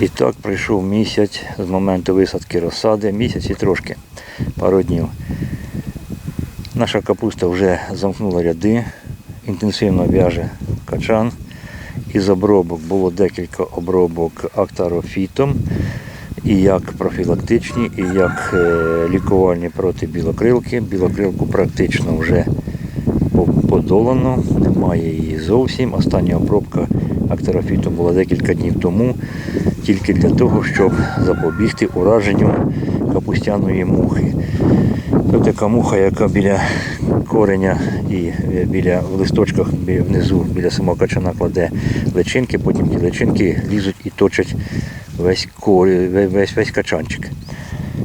І так пройшов місяць з моменту висадки розсади, місяць і трошки, пару днів. Наша капуста вже замкнула ряди, інтенсивно в'яже качан. Із обробок було декілька обробок актарофітом, і як профілактичні, і як е, лікувальні проти білокрилки. Білокрилку практично вже подолано, немає її зовсім. Остання обробка актарофітом була декілька днів тому, тільки для того, щоб запобігти ураженню капустяної мухи. Це така муха, яка біля кореня і е, біля в листочках внизу біля самого качана кладе личинки, потім ті личинки лізуть і точать весь, корі, весь, весь качанчик.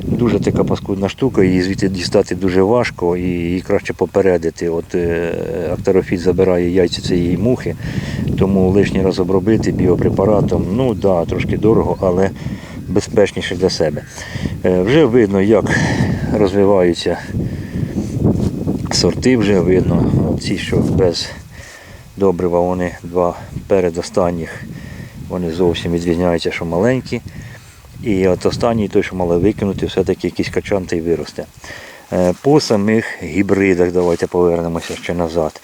Дуже така паскудна штука, її звідти дістати дуже важко і її краще попередити. От е, актарофіт забирає яйця цієї мухи, тому лишній раз обробити біопрепаратом, ну да, трошки дорого, але безпечніше для себе. Е, вже видно, як розвиваються сорти, вже видно. Ці, що без добрива, вони два передостанніх, вони зовсім відрізняються, що маленькі. І от останній, той, що мали викинути, все-таки якийсь качан та й виросте. Е, По самих гібридах, давайте повернемося ще назад.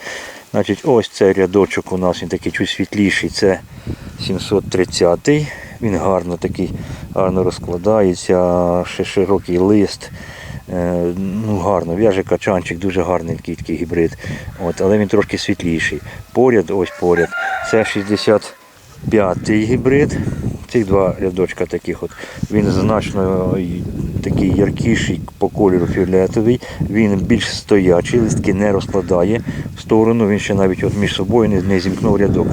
Значить, ось цей рядочок у нас він такий чуть світліший, це 730-й. Він гарно такий, гарно розкладається, ще широкий лист. Е, Ну, гарно, в'яже качанчик, дуже гарний такий, такий гібрид. От, але він трошки світліший. Поряд, ось поряд, це 65-й гібрид. Цих два рядочка таких от. Він значно такий яркіший по кольору фіолетовий, він більш стоячий, листки не розкладає в сторону, він ще навіть от між собою не, не зімкнув рядок.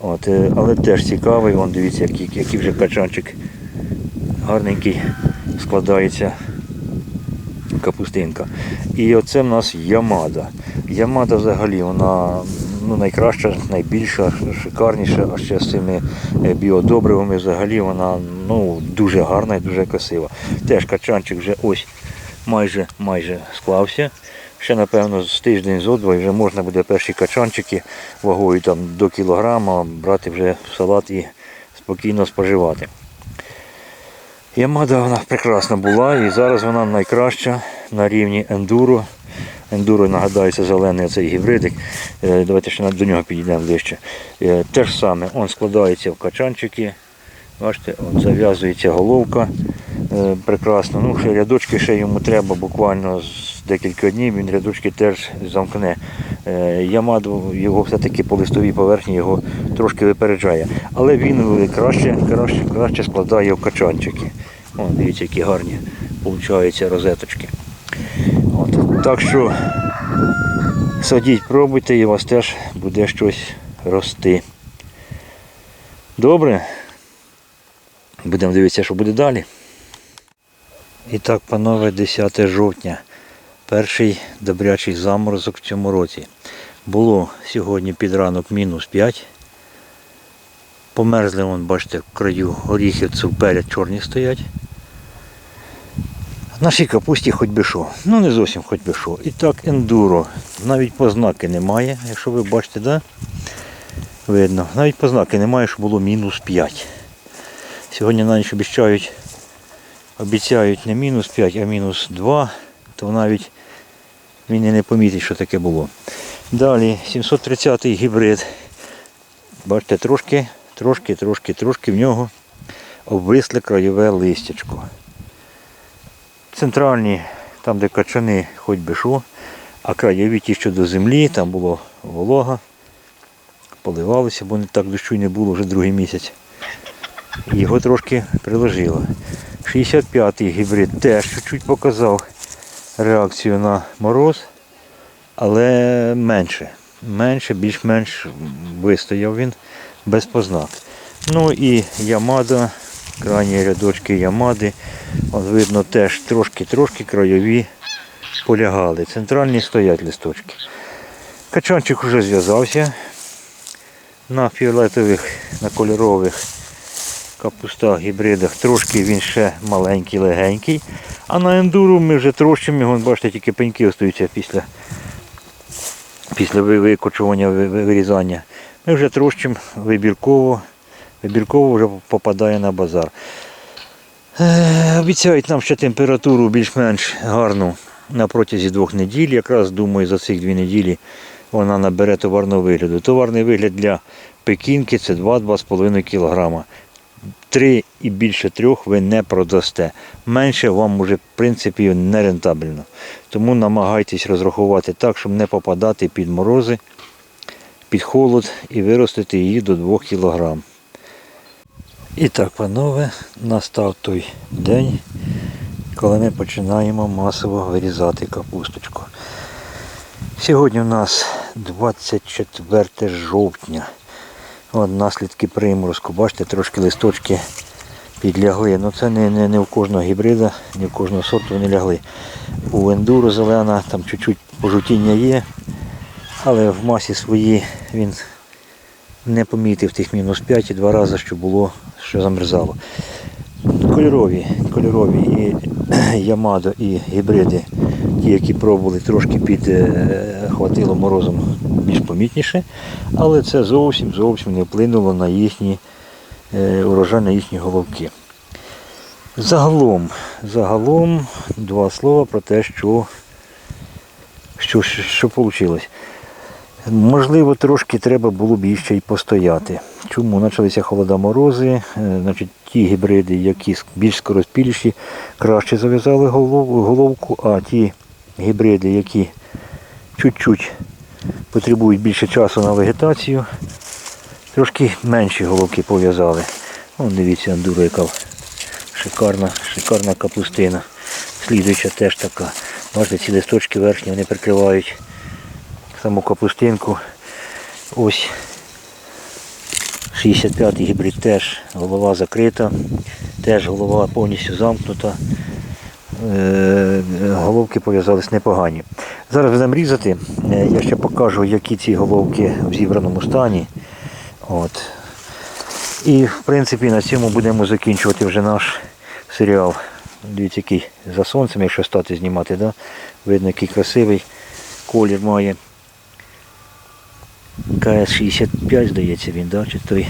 От, е, але теж цікавий, вон дивіться, який, який вже качанчик гарненький складається капустинка. І оце в нас Ямада. Ямада взагалі вона ну, найкраща, найбільша, шикарніша, а ще з цими е, біодобривами взагалі вона ну, дуже гарна і дуже красива. Теж качанчик вже ось майже майже склався. Ще, напевно, з тиждень зо два вже можна буде перші качанчики вагою там, до кілограма брати вже в салат і спокійно споживати. Ямада вона прекрасна була і зараз вона найкраща на рівні ендуро. Ендуро, нагадається, зелений цей гібридик. Е, Давайте ще до нього підійдемо ближче. Е, Те ж саме, він складається в качанчики. Бачите, от зав'язується головка е, прекрасно. Ну, ще рядочки ще йому треба буквально з декілька днів, він рядочки теж замкне. Ямаду його все-таки по листовій поверхні його трошки випереджає. Але він краще, краще, краще складає в качанчики. О, дивіться, які гарні получаються розеточки. Так що садіть, пробуйте і у вас теж буде щось рости. Добре? Будемо дивитися, що буде далі. І так, панове, 10 жовтня. Перший добрячий заморозок в цьому році. Було сьогодні під ранок мінус 5. Померзли, вон, бачите, в краю горіхів цупеля чорні стоять. Нашій капусті хоч би що. Ну не зовсім хоч би що. І так, ендуро. Навіть познаки немає, якщо ви бачите, да? видно. Навіть познаки немає, що було мінус 5. Сьогодні на ніч обіцяють, обіцяють не мінус 5, а мінус 2, то навіть він і не помітить, що таке було. Далі 730 гібрид. Бачите, трошки, трошки, трошки, трошки в нього обвисле краєве листячко. Центральні, там де качани, хоч би що, а краєві ті, що до землі, там було волога, поливалося, бо не так дощу не було вже другий місяць. Його трошки приложило. 65-й гібрид теж чуть-чуть показав реакцію на мороз, але менше. Менше, більш-менш вистояв він без познак. Ну і Ямада, крайні рядочки Ямади. От видно теж трошки-трошки крайові полягали. Центральні стоять листочки. Качанчик вже зв'язався на фіолетових, на кольорових капустах, гібридах. Трошки він ще маленький, легенький. А на ендуру ми вже трощимо його, бачите, тільки пеньки остаються після, після викочування, ви- ви- вирізання. Ми вже трощимо вибірково вибірково вже попадає на базар. Е, Обіцяють нам ще температуру більш-менш гарну на протязі двох неділь. Якраз думаю, за цих дві неділі вона набере товарного вигляду. Товарний вигляд для пекінки це 2-2,5 кг. Три і більше трьох ви не продасте. Менше вам уже в принципі не рентабельно. Тому намагайтесь розрахувати так, щоб не попадати під морози, під холод і виростити її до 2 кг. І так, панове, настав той день, коли ми починаємо масово вирізати капусточку. Сьогодні у нас 24 жовтня. От наслідки приморозку. Бачите, трошки листочки підлягли. Ну це не, не, не в кожного гібрида, не в кожного сорту вони лягли. У ендуро зелена, там чуть-чуть пожовтіння є, але в масі своїй він не помітив тих мінус 5 і два рази, що було, що замерзало. Кольорові, кольорові і Ямадо, і гібриди, ті, які пробували, трошки підхватило морозом більш помітніше, але це зовсім зовсім не вплинуло на їхні е, урожай, на їхні головки. Загалом, загалом два слова про те, що, що, що вийшло. Можливо, трошки треба було б іще й постояти. Чому? Почалися холода морози, е, значить, ті гібриди, які більш скороспіліші, краще зав'язали головку, а ті гібриди, які чуть-чуть потребують більше часу на вегетацію, трошки менші головки пов'язали. Дивіться, андура, шикарна, шикарна капустина. Слідуюча теж така. Бачите, ці листочки верхні вони прикривають саму капустинку. Ось 65-й гібрид теж голова закрита, теж голова повністю замкнута. Е, Головки пов'язались непогані. Зараз будемо різати. Е, Я ще покажу, які ці головки в зібраному стані. От. І в принципі на цьому будемо закінчувати вже наш серіал. Дивіться, який за сонцем, якщо стати знімати, да? видно, який красивий колір має. КС-65, здається він, да? чи той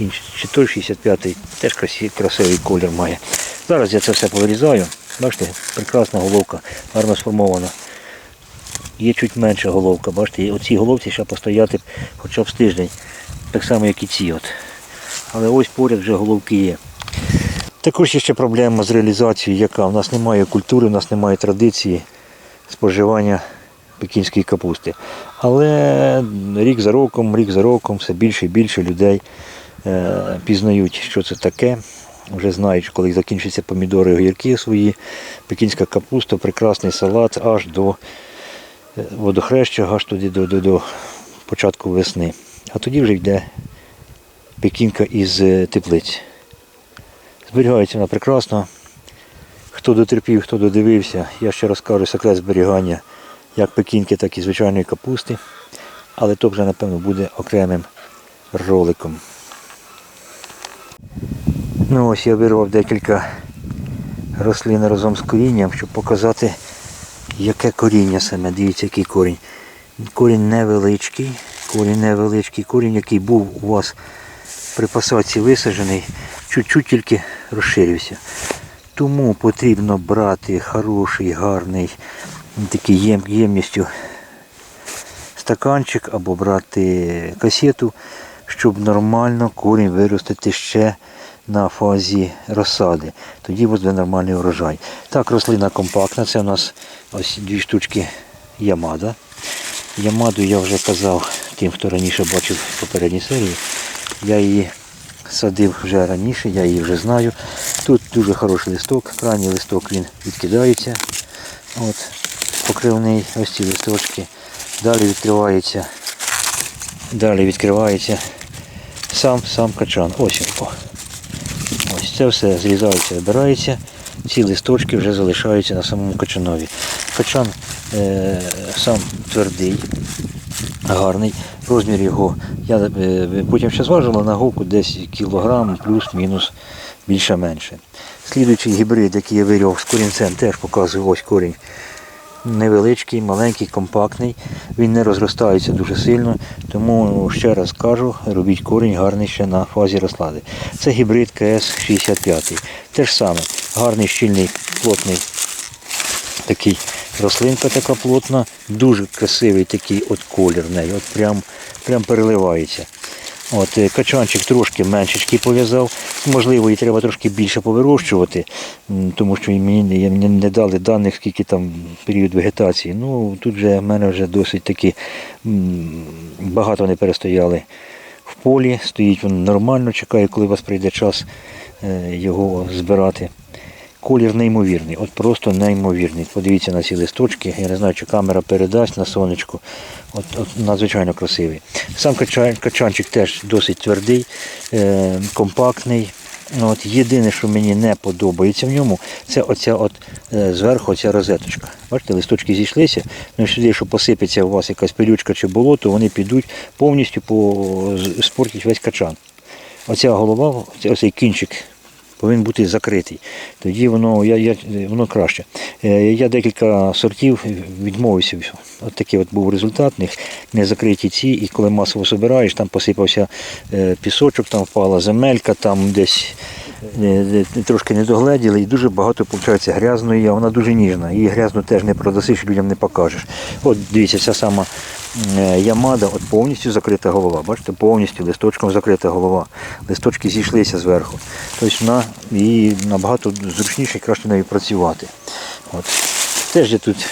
інший, чи той 65-й, теж красивий, колір має. Зараз я це все повирізаю. Бачите, прекрасна головка, гарно сформована. Є чуть менша головка, бачите, оці головці ще постояти хоча б з тиждень, так само, як і ці. от. Але ось поряд вже головки є. Також є ще проблема з реалізацією, яка в нас немає культури, в нас немає традиції споживання пекінської капусти. Але рік за роком, рік за роком все більше і більше людей е, пізнають, що це таке. Вже знають, коли закінчаться помідори огірки свої, пекінська капуста, прекрасний салат аж до е, водохреща, аж туди до, до, до початку весни. А тоді вже йде пекінка із е, теплиць. Зберігається вона прекрасно. Хто дотерпів, хто додивився, я ще розкажу секрет зберігання як пекінки, так і звичайної капусти. Але то вже, напевно, буде окремим роликом. Ну ось я вирвав декілька рослин разом з корінням, щоб показати, яке коріння саме. Дивіться, який корінь. Корінь невеличкий, корінь невеличкий, корінь, який був у вас при посадці висаджений, чуть-чуть тільки розширився. Тому потрібно брати хороший, гарний, єм, ємністю стаканчик або брати касету, щоб нормально корінь виростити ще на фазі розсади. Тоді буде нормальний урожай. Так, рослина компактна, це у нас ось дві штучки ямада. Ямаду я вже казав тим, хто раніше бачив попередні серії. Я її садив вже раніше, я її вже знаю. Тут дуже хороший листок, крайній листок він відкидається. От, покривний, ось ці листочки. Далі відкривається. Далі відкривається сам сам качан. Ось він. Ось це все зрізається, вибирається. Ці листочки вже залишаються на самому качанові. Качан е, сам твердий, гарний. Розмір його. Я е, потім ще зважила на говку десь кілограм плюс-мінус більше-менше. Слідуючий гібрид, який я вирів з корінцем, теж показую ось корінь. Невеличкий, маленький, компактний. Він не розростається дуже сильно, тому ще раз кажу, робіть корінь гарний ще на фазі розклади. Це гібрид КС-65. Те ж саме, гарний, щільний, плотний такий рослинка така плотна, дуже красивий такий от колір в неї, от прям, прям переливається. От, е, качанчик трошки меншечки пов'язав. Можливо, і треба трошки більше повирощувати, тому що мені не- дали даних, скільки там період вегетації. Ну, тут же в мене вже досить таки багато вони перестояли в полі, стоїть він нормально, чекає, коли у вас прийде час е, його збирати. Колір неймовірний, от просто неймовірний. Подивіться на ці листочки. Я не знаю, чи камера передасть на сонечку. От, от надзвичайно красивий. Сам качан, качанчик теж досить твердий, е, компактний. От, єдине, що мені не подобається в ньому, це оця от, е, зверху оця розеточка. Бачите, листочки зійшлися, ну сюди, що посипеться у вас якась пилючка чи болото, вони підуть повністю по, спортять весь качан. Оця голова, оцей кінчик повинен бути закритий. Тоді воно, я, я, воно краще. Е, Я декілька сортів відмовився. От такий от був результат. них не закриті ці, і коли масово збираєш, там посипався е, пісочок, там впала земелька, там десь трошки не догледіли, і дуже багато виходить грязної, а вона дуже ніжна. Її грязну теж не продасиш, людям не покажеш. От дивіться, вся сама е, ямада, от повністю закрита голова. Бачите, повністю листочком закрита голова. Листочки зійшлися зверху. Тобто вона її набагато зручніше і краще нею працювати. От. Теж я тут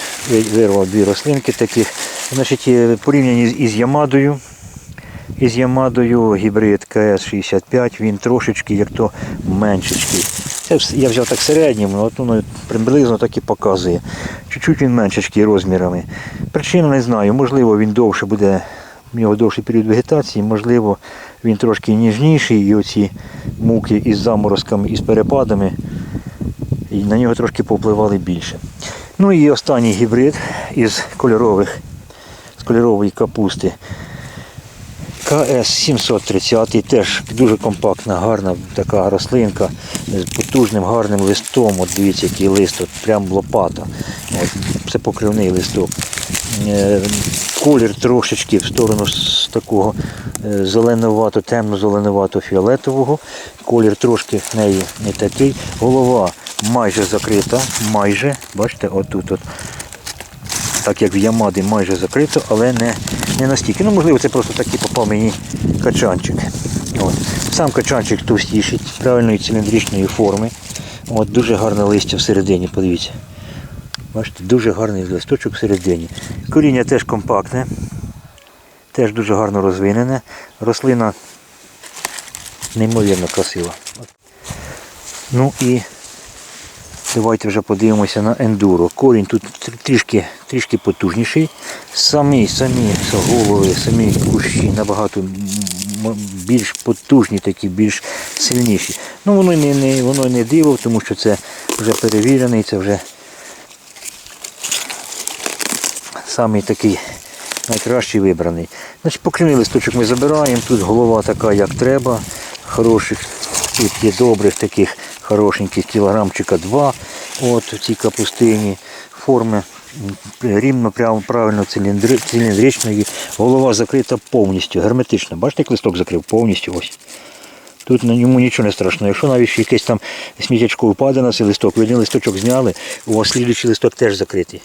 вирвав дві рослинки таких. Значить, е, порівняні із ямадою. Із Ямадою гібрид КС-65, він трошечки як то меншечкий. Це я взяв так середнім, от воно приблизно так і показує. Чуть-чуть він меншечкий розмірами. Причину не знаю, можливо він довше буде, в нього довший період вегетації, можливо він трошки ніжніший і оці муки із заморозками, із перепадами, і на нього трошки повпливали більше. Ну і останній гібрид із кольорових, з кольорової капусти. КС 730 теж дуже компактна, гарна така рослинка з потужним гарним листом. От дивіться, який лист, от прям лопата. Це покривний листок. Е, Колір трошечки в сторону з такого е, зеленувато, темно-зеленувато фіолетового. Колір трошки в неї не такий. Голова майже закрита, майже, бачите, отут от так як в Ямади майже закрито, але не, не настільки. Ну, можливо, це просто такий попав мені качанчик. От. Сам качанчик товстіший, правильної циліндричної форми. От, дуже гарне листя всередині, подивіться. Бачите, дуже гарний листочок всередині. Коріння теж компактне, теж дуже гарно розвинене. Рослина неймовірно красива. Ну і Давайте вже подивимося на ендуро. Корінь тут трішки, трішки потужніший. Самі, самі голови, самі кущі набагато більш потужні, такі, більш сильніші. Ну воно не, не, воно не диво, тому що це вже перевірений, це вже самий такий найкращий вибраний. Значить, покривний листочок ми забираємо. Тут голова така, як треба. Хороших, тут є добрих таких хорошеньких кілограмчика два. От в цій капустині. Форми рівно, прямо правильно циліндри, циліндричної. Голова закрита повністю, герметично. Бачите, як листок закрив повністю ось. Тут на ньому нічого не страшно. Якщо навіть якесь там сміттячко впаде на цей листок, ви один листочок зняли, у вас слідуючий листок теж закритий.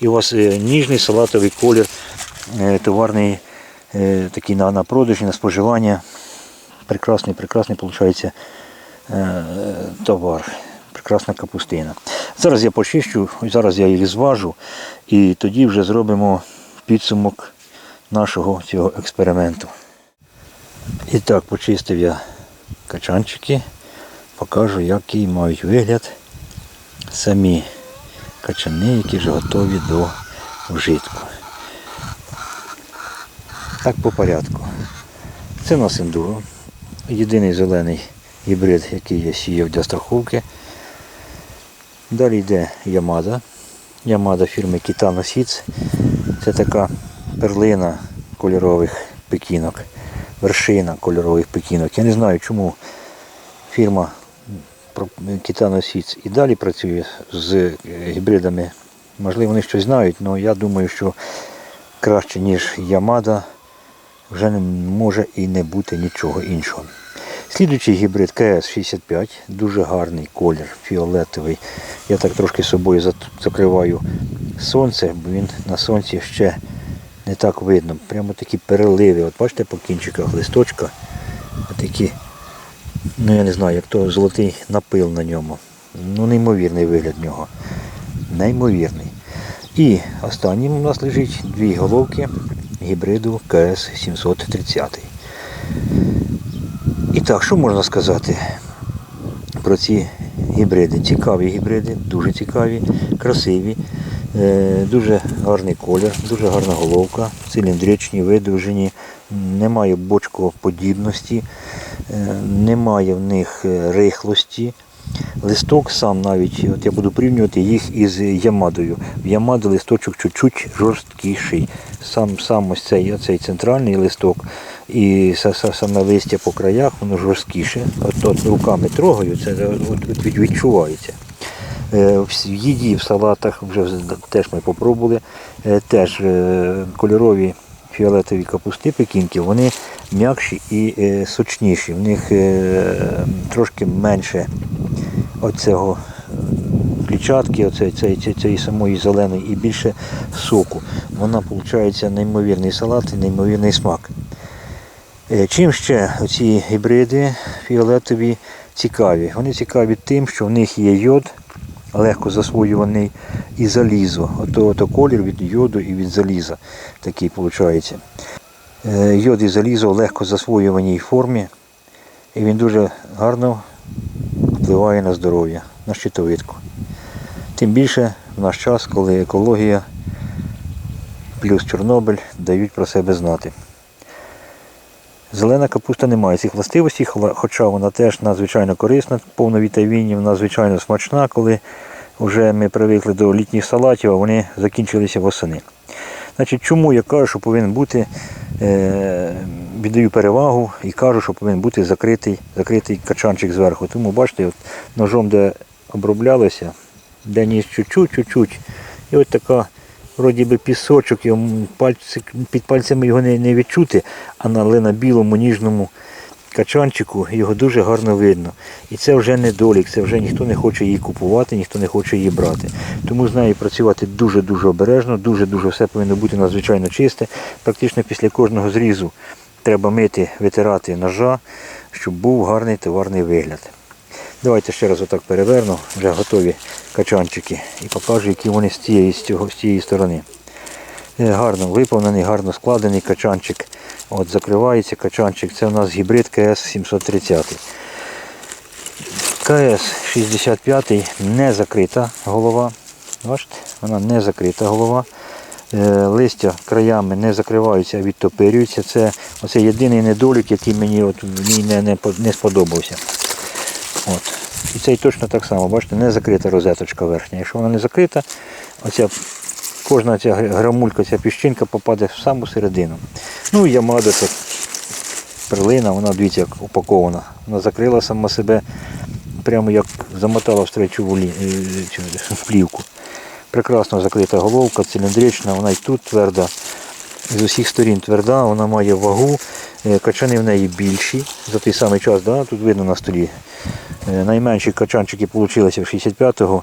І у вас е, ніжний салатовий колір, е, товарний е, такий на, на продаж на споживання. Прекрасний, прекрасний виходить товар. Прекрасна капустина. Зараз я почищу, зараз я їх зважу і тоді вже зробимо підсумок нашого цього експерименту. І так, почистив я качанчики, покажу, який мають вигляд самі качани, які вже готові до вжитку. Так по порядку. Це у нас ендуро. Єдиний зелений гібрид, який я сіяв для страховки. Далі йде Ямада. Ямада фірми Kitano Seeds. Це така перлина кольорових пекінок, вершина кольорових пекінок. Я не знаю, чому фірма Kitano Seeds і далі працює з гібридами Можливо, вони щось знають, але я думаю, що краще, ніж Ямада, вже може і не бути нічого іншого. Слідуючий гібрид КС-65, дуже гарний колір, фіолетовий. Я так трошки собою закриваю сонце, бо він на сонці ще не так видно. Прямо такі переливи. От бачите по кінчиках листочка. Такі, ну я не знаю, як то золотий напил на ньому. Ну, неймовірний вигляд в нього. Неймовірний. І останнім у нас лежить дві головки гібриду КС-730. І так, що можна сказати про ці гібриди? Цікаві гібриди, дуже цікаві, красиві, е, дуже гарний колір, дуже гарна головка, циліндричні, видовжені, немає бочкоподібності, е, немає в них е, рихлості. Листок сам навіть, от я буду порівнювати їх із Ямадою. В Ямади листочок чуть-чуть жорсткіший. Сам, сам ось цей, оцей центральний листок і са- са- саме листя по краях, воно жорсткіше. От, от руками трогаю, це от, відчувається. Е, В їді, в салатах вже теж ми попробували. Е, Теж е, кольорові фіолетові капусти пекінки, вони м'якші і сочніші. В них трошки менше оцього е, клітчатки, цієї, цієї, цієї самої зеленої і більше соку. Вона виходить неймовірний салат і неймовірний смак. Е, Чим ще ці гібриди фіолетові цікаві? Вони цікаві тим, що в них є йод, легко засвоюваний, і залізо. Ото, ото колір від йоду і від заліза такий виходить. Е, Йод і залізо в легко засвоюваній формі, і він дуже гарно впливає на здоров'я, на щитовидку. Тим більше в наш час, коли екологія плюс Чорнобиль дають про себе знати. Зелена капуста не має цих властивостей, хоча вона теж надзвичайно корисна, повна вітамінів, надзвичайно смачна, коли вже ми привикли до літніх салатів, а вони закінчилися восени. Значить, чому я кажу, що повинен бути, е, віддаю перевагу і кажу, що повинен бути закритий, закритий качанчик зверху. Тому бачите, от ножом, де оброблялося, де ніж чуть-чуть, чуть-чуть, і от така, вроді би пісочок, пальці, під пальцями його не, не відчути, але на білому ніжному качанчику його дуже гарно видно. І це вже недолік, це вже ніхто не хоче її купувати, ніхто не хоче її брати. Тому з нею працювати дуже-дуже обережно, дуже-дуже все повинно бути надзвичайно чисте. Практично після кожного зрізу треба мити, витирати ножа, щоб був гарний товарний вигляд. Давайте ще раз отак переверну, вже готові качанчики і покажу, які вони з цієї, з цієї сторони. Е, Гарно виповнений, гарно складений качанчик. От закривається качанчик. Це у нас гібрид КС 730. КС 65 не закрита голова. Бачите, вона не закрита голова. Е, Листя краями не закриваються, а відтопирюються. Це оце єдиний недолік, який мені от в не, не, не сподобався. От. І цей точно так само, бачите, не закрита розеточка верхня. Якщо вона не закрита, оця кожна ця грамулька, ця піщинка попаде в саму середину. Ну і ямада це перлина, вона дивіться, як упакована. Вона закрила сама себе, прямо як замотала в лі- е, плівку. Прекрасно закрита головка, циліндрична, вона і тут тверда. З усіх сторін тверда, вона має вагу, е, качани в неї більші за той самий час, да? тут видно на столі. Е, Найменші качанчики вийшли в 65-го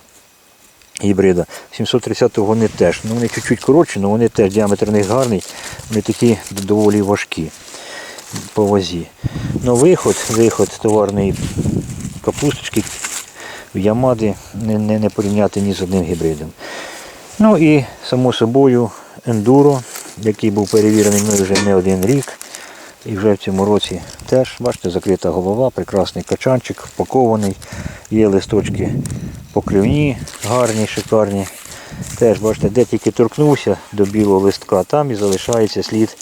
гібрида. 730-го вони теж. Ну, вони чуть-чуть коротші, але вони теж діаметр них гарний, вони такі доволі важкі по вазі. Ну, виход, виход товарної капусточки в Ямади не, не, не порівняти ні з одним гібридом. Ну і само собою ендуро, який був перевірений мною вже не один рік. І вже в цьому році теж, бачите, закрита голова, прекрасний качанчик, впакований. Є листочки покривні, гарні, шикарні. Теж, бачите, де тільки торкнувся до білого листка, там і залишається слід,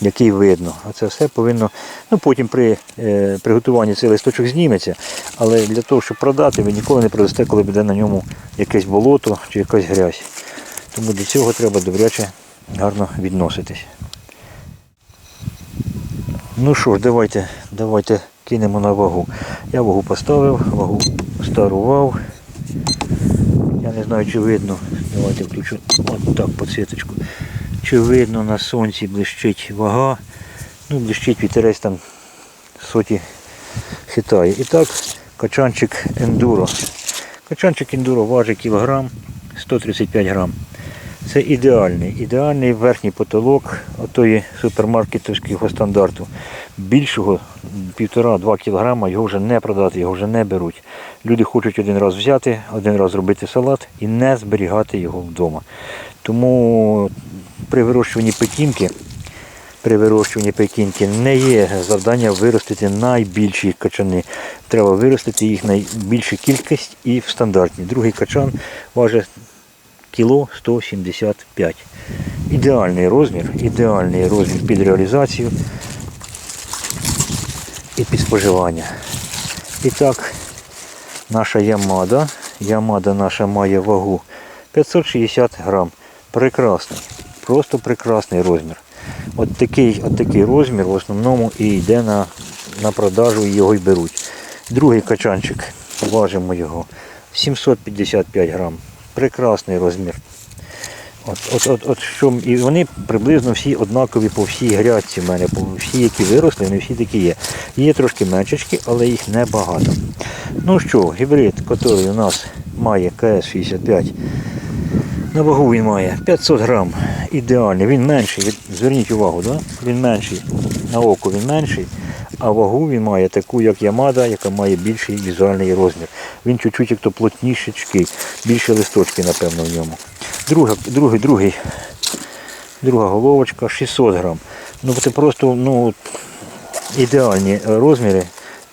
який видно. А це все повинно. Ну потім при е, приготуванні цей листочок зніметься, але для того, щоб продати, ви ніколи не продасте, коли буде на ньому якесь болото чи якась грязь. Тому до цього треба добряче гарно відноситись. Ну що ж, давайте, давайте кинемо на вагу. Я вагу поставив, вагу старував. Я не знаю, чи видно. Давайте включу от так підсвіточку. Чи видно на сонці блищить вага. Ну, блищить вітерець там соті хитає. І так, качанчик ендуро. Качанчик ендуро важить кілограм 135 грам. Це ідеальний, ідеальний верхній потолок отої супермаркетовського стандарту. Більшого 1,5-2 кг його вже не продати, його вже не беруть. Люди хочуть один раз взяти, один раз зробити салат і не зберігати його вдома. Тому при вирощуванні пекінки, при вирощуванні пекінки не є завдання виростити найбільші качани. Треба виростити їх найбільшу кількість і в стандартні. Другий качан важить кіло 175. Ідеальний розмір, ідеальний розмір під реалізацію і під споживання. І так, наша ямада. Ямада наша має вагу 560 грам. Прекрасний, просто прекрасний розмір. От такий, от такий розмір в основному і йде на, на продажу і його й беруть. Другий качанчик, важимо його 755 грам. Прекрасний розмір. От, от, от, от що, і вони приблизно всі однакові по всій грядці в мене, по всі, які виросли, вони всі такі є. Є трошки меншечки, але їх небагато. Ну що, гібрид, який у нас має КС-65, на вагу він має 500 грам. Ідеальний, він менший, зверніть увагу, да? він менший, на око він менший, а вагу він має таку, як Ямада, яка має більший візуальний розмір. Він чуть-чуть як то плотнішечкий, більше листочки, напевно, в ньому. Друга, другий, другий, друга головочка 600 грам. Ну це просто ну, ідеальні розміри,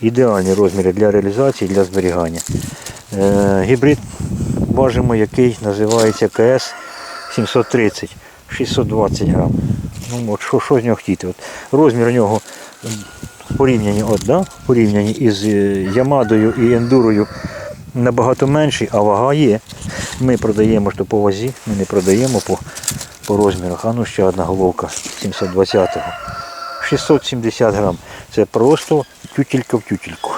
ідеальні розміри для реалізації, для зберігання. Е, гібрид важимо, який називається КС 730, 620 грам. Ну, от що, що з нього хотіти? От, розмір у нього порівнянні, от, да? порівнянні із е, Ямадою і Ендурою набагато менший, а вага є. Ми продаємо що по вазі, ми не продаємо по, по розмірах. А ну ще одна головка 720-го. 670 грам. Це просто тютілька в тютільку.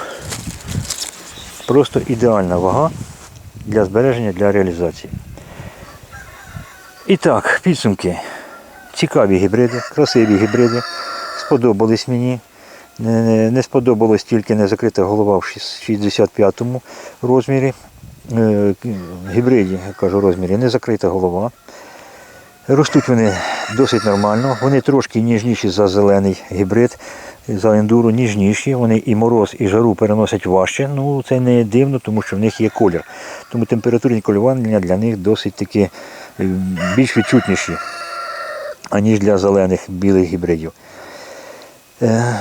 Просто ідеальна вага для збереження, для реалізації. І так, підсумки. Цікаві гібриди, красиві гібриди. Сподобались мені. Не, сподобалось тільки не закрита голова в 65-му розмірі. Е, Гібриді, кажу, розмірі, не закрита голова. Ростуть вони досить нормально. Вони трошки ніжніші за зелений гібрид, за ендуру ніжніші. Вони і мороз, і жару переносять важче. Ну це не дивно, тому що в них є колір. Тому температурні коливання для них досить таки е, більш відчутніші, аніж для зелених білих гібридів. Е,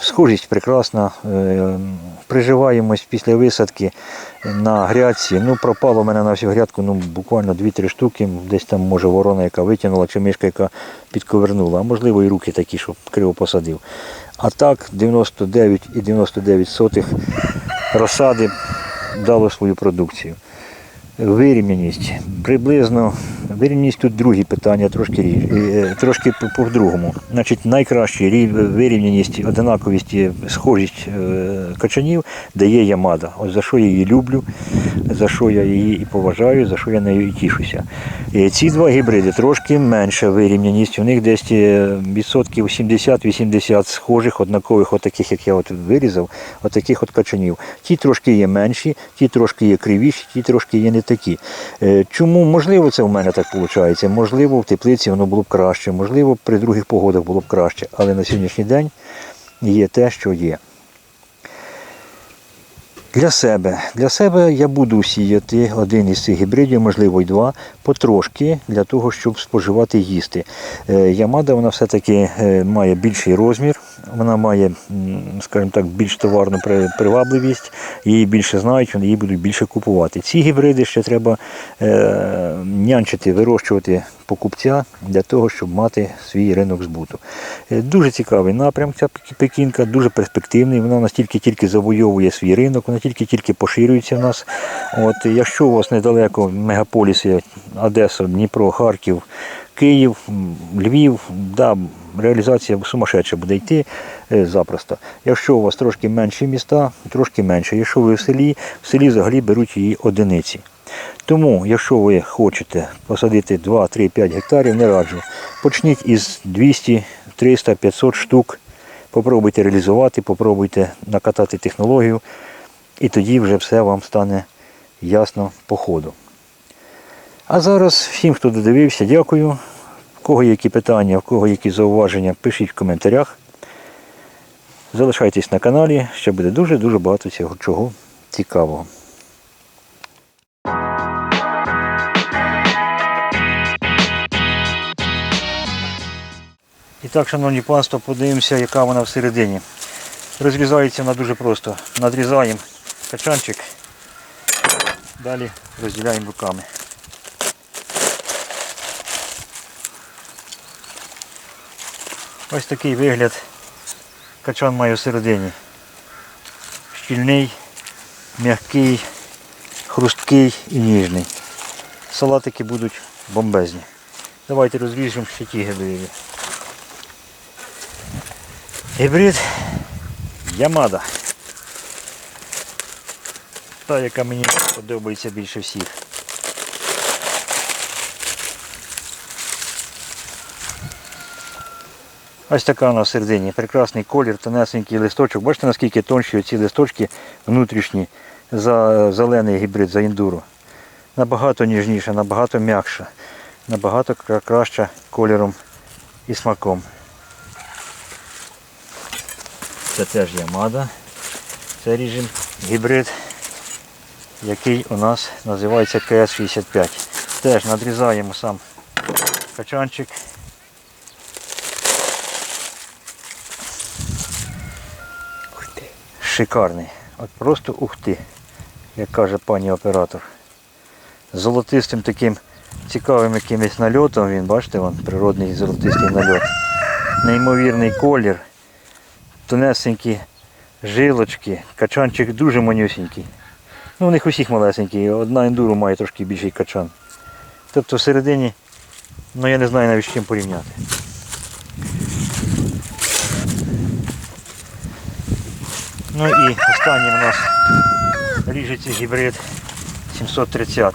Схожість прекрасна. Е, Приживаємось після висадки на грядці. Ну, пропало в мене на всю грядку ну, буквально 2-3 штуки. Десь там, може, ворона, яка витягнула, чи мишка, яка підковернула, а можливо і руки такі, що криво посадив. А так 99,99 сотих розсади дало свою продукцію. Вирівняність. Приблизно вирівняність тут другі питання, трошки, е, трошки по- по-другому. Значить, найкращий рів- вирівняність, одинаковість, схожість е, качанів дає Ямада. Ось за що я її люблю, за що я її і поважаю, за що я нею і тішуся. Е, Ці два гібриди трошки менша вирівняність. У них десь е, відсотків 70-80 схожих, однакових, отаких, як я от вирізав, отаких от качанів. Ті трошки є менші, ті трошки є кривіші, ті трошки є не такі. Е, Чому можливо це в мене так виходить? Можливо, в теплиці воно було б краще, можливо, при других погодах було б краще, але на сьогоднішній день є те, що є. Для себе. Для себе я буду сіяти один із цих гібридів, можливо, й два, потрошки, для того, щоб споживати їсти. Е, Ямада вона все-таки е, має більший розмір, вона має, скажімо так, більш товарну привабливість, її більше знають, вони її будуть більше купувати. Ці гібриди ще треба е, нянчити, вирощувати покупця для того, щоб мати свій ринок збуту. Е, Дуже цікавий напрям ця пекінка, дуже перспективний. Вона настільки тільки завойовує свій ринок, вона тільки-тільки поширюється в нас. От, якщо у вас недалеко мегаполіси Одеса, Дніпро, Харків, Київ, Львів, да, реалізація сумасшедша буде йти е, запросто. Якщо у вас трошки менші міста, трошки менше. Якщо ви в селі, в селі взагалі беруть її одиниці. Тому, якщо ви хочете посадити 2, 3, 5 гектарів, не раджу. Почніть із 200, 300, 500 штук. Попробуйте реалізувати, попробуйте накатати технологію, і тоді вже все вам стане ясно по ходу. А зараз всім, хто додивився, дякую. В кого є які питання, в кого які зауваження, пишіть в коментарях. Залишайтесь на каналі, ще буде дуже-дуже багато цього чого цікавого. І так, шановні панство, подивимося, яка вона всередині. Розрізається вона дуже просто. Надрізаємо качанчик, далі розділяємо руками. Ось такий вигляд качан має всередині. Щільний, м'який, хрусткий і ніжний. Салатики будуть бомбезні. Давайте розріжемо ще ті гибриди. Гібрид Ямада. Та, яка мені подобається більше всіх. Ось така вона всередині. Прекрасний колір, тонесенький листочок. Бачите, наскільки тонші ці листочки внутрішні за зелений гібрид, за індуру. Набагато ніжніше, набагато м'якше, набагато кра- краще кольором і смаком. Це теж Ямада. Це ріжем гібрид, який у нас називається КС-65. Теж надрізаємо сам качанчик. Шикарний. От просто ух ти, як каже пані оператор. З золотистим таким цікавим якимось нальотом він, бачите, вон, природний золотистий нальот. Неймовірний колір, тонесенькі жилочки, качанчик дуже манюсенький. Ну, у них усіх малесенький, одна ендуру має трошки більший качан. Тобто всередині, ну я не знаю навіть з чим порівняти. Ну і останній у нас ріжеться гібрид 730.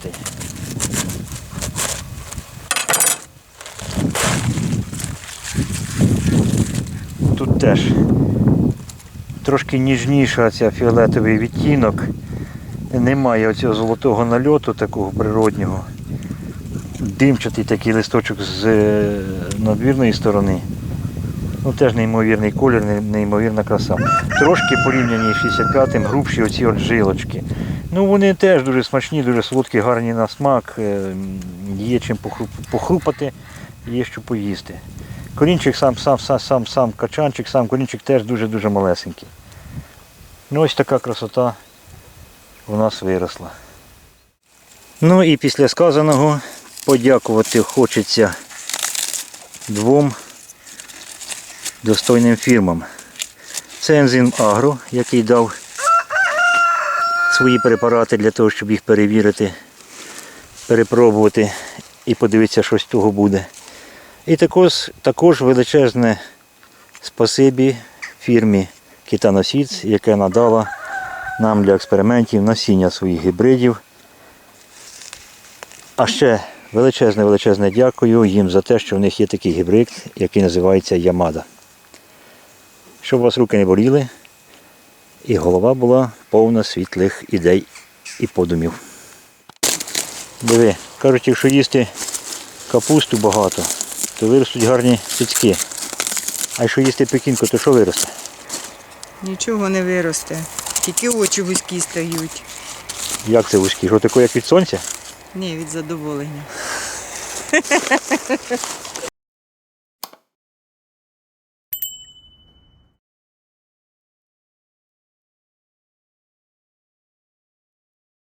Тут теж трошки ніжніша ця фіолетовий відтінок. Немає оцього золотого нальоту такого природнього. Димчатий такий листочок з е, надвірної сторони. Ну теж неймовірний колір, неймовірна краса. Трошки порівняні з 65-м грубші оці от жилочки. Ну вони теж дуже смачні, дуже солодкі, гарні на смак. е, Є чим похрупати, є що поїсти. Корінчик сам, сам, сам, сам, сам качанчик, сам корінчик теж дуже-дуже малесенький. Ну ось така красота у нас виросла. Ну і після сказаного подякувати хочеться двом достойним фірмам. Це Ензим Агро, який дав свої препарати для того, щоб їх перевірити, перепробувати і подивитися, що з того буде. І також, також величезне спасибі фірмі Китаносіц, яка надала нам для експериментів насіння своїх гібридів. А ще величезне величезне дякую їм за те, що в них є такий гібрид, який називається Ямада. Щоб у вас руки не боліли, і голова була повна світлих ідей і подумів. Диви, кажуть, якщо їсти капусту багато, то виростуть гарні цицьки. А якщо їсти пекінку, то що виросте? Нічого не виросте. Тільки очі вузькі стають. Як це вузькі? Що таке, як від сонця? Ні, від задоволення.